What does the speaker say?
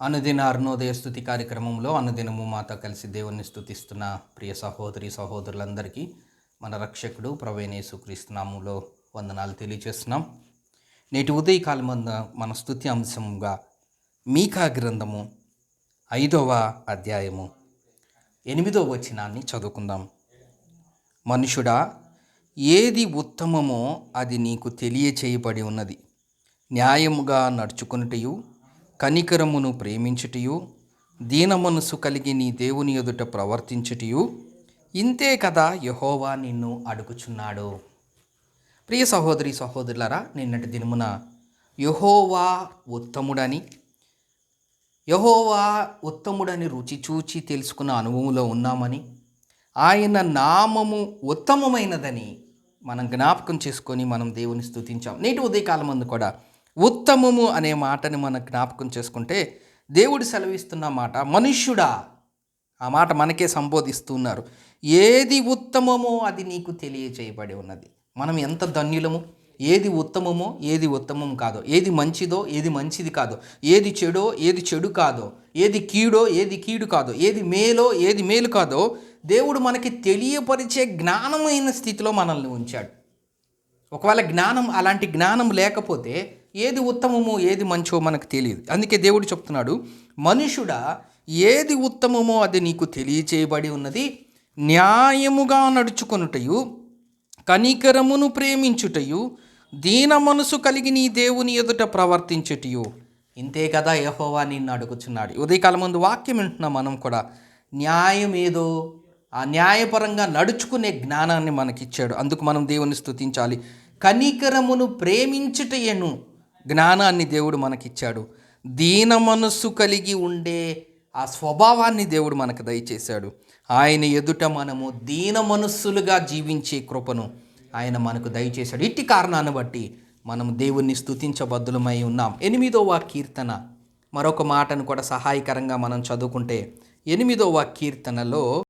అనుదిన అరుణోదయ స్థుతి కార్యక్రమంలో అనుదినము మాతో కలిసి దేవుణ్ణి స్థుతిస్తున్న ప్రియ సహోదరి సహోదరులందరికీ మన రక్షకుడు ప్రవేణేశుక్రీస్తునాములో వందనాలు తెలియజేస్తున్నాం. నేటి ఉదయకాలం మన స్థుతి అంశంగా మీకా గ్రంథము ఐదవ అధ్యాయము ఎనిమిదవ వచనాన్ని చదువుకుందాం. మనుషుడా ఏది ఉత్తమమో అది నీకు తెలియచేయబడి ఉన్నది. న్యాయముగా నడుచుకున్నటయు కనికరమును ప్రేమించుటయు దీన మనసు కలిగి నీ దేవుని ఎదుట ప్రవర్తించుటయు ఇంతే కదా యహోవా నిన్ను అడుగుచున్నాడు. ప్రియ సహోదరి సహోదరులరా నిన్నటి దినమున యహోవా ఉత్తముడని యహోవా ఉత్తముడని రుచి చూచి తెలుసుకున్న అనుభవంలో ఉన్నామని ఆయన నామము ఉత్తమమైనదని మనం జ్ఞాపకం చేసుకొని మనం దేవుని స్థుతించాం నేటి ఉదయకాలం అందు కూడా ఉత్తమము అనే మాటని మనం జ్ఞాపకం చేసుకుంటే దేవుడు సెలవిస్తున్న మాట మనుష్యుడా ఆ మాట మనకే సంబోధిస్తున్నారు ఏది ఉత్తమమో అది నీకు తెలియచేయబడి ఉన్నది. మనం ఎంత ధన్యులము? ఏది ఉత్తమమో ఏది ఉత్తమం కాదో ఏది మంచిదో ఏది మంచిది కాదో ఏది చెడో ఏది చెడు కాదో ఏది కీడో ఏది కీడు కాదో ఏది మేలో ఏది మేలు కాదో దేవుడు మనకి తెలియపరిచే జ్ఞానమైన స్థితిలో మనల్ని ఉంచాడు. ఒకవేళ జ్ఞానం అలాంటి జ్ఞానం లేకపోతే ఏది ఉత్తమమో ఏది మంచో మనకు తెలియదు. అందుకే దేవుడు చెప్తున్నాడు మనుషుడా ఏది ఉత్తమమో అది నీకు తెలియచేయబడి ఉన్నది. న్యాయముగా నడుచుకొనుటయు కనికరమును ప్రేమించుటయు దీన మనసు కలిగి నీ దేవుని ఎదుట ప్రవర్తించుటయు. ఇంతే కదా యహోవా నిన్ను అడుగుచున్నాడు. ఉదయకాలం ముందు వాక్యం వింటున్నాం మనం కూడా న్యాయం ఏదో ఆ న్యాయపరంగా నడుచుకునే జ్ఞానాన్ని మనకిచ్చాడు. అందుకు మనం దేవుని స్తుతించాలి. కనికరమును ప్రేమించుటయను. జ్ఞానాన్ని దేవుడు మనకిచ్చాడు. దీన మనస్సు కలిగి ఉండే ఆ స్వభావాన్ని దేవుడు మనకు దయచేశాడు. ఆయన ఎదుట మనము దీన మనస్సులుగా జీవించే కృపను ఆయన మనకు దయచేశాడు. ఇట్టి కారణాన్ని బట్టి మనం దేవుణ్ణి స్థుతించబద్దులమై ఉన్నాం. ఎనిమిదవ కీర్తన మరొక మాటను కూడా సహాయకరంగా మనం చదువుకుంటే ఎనిమిదవ కీర్తనలో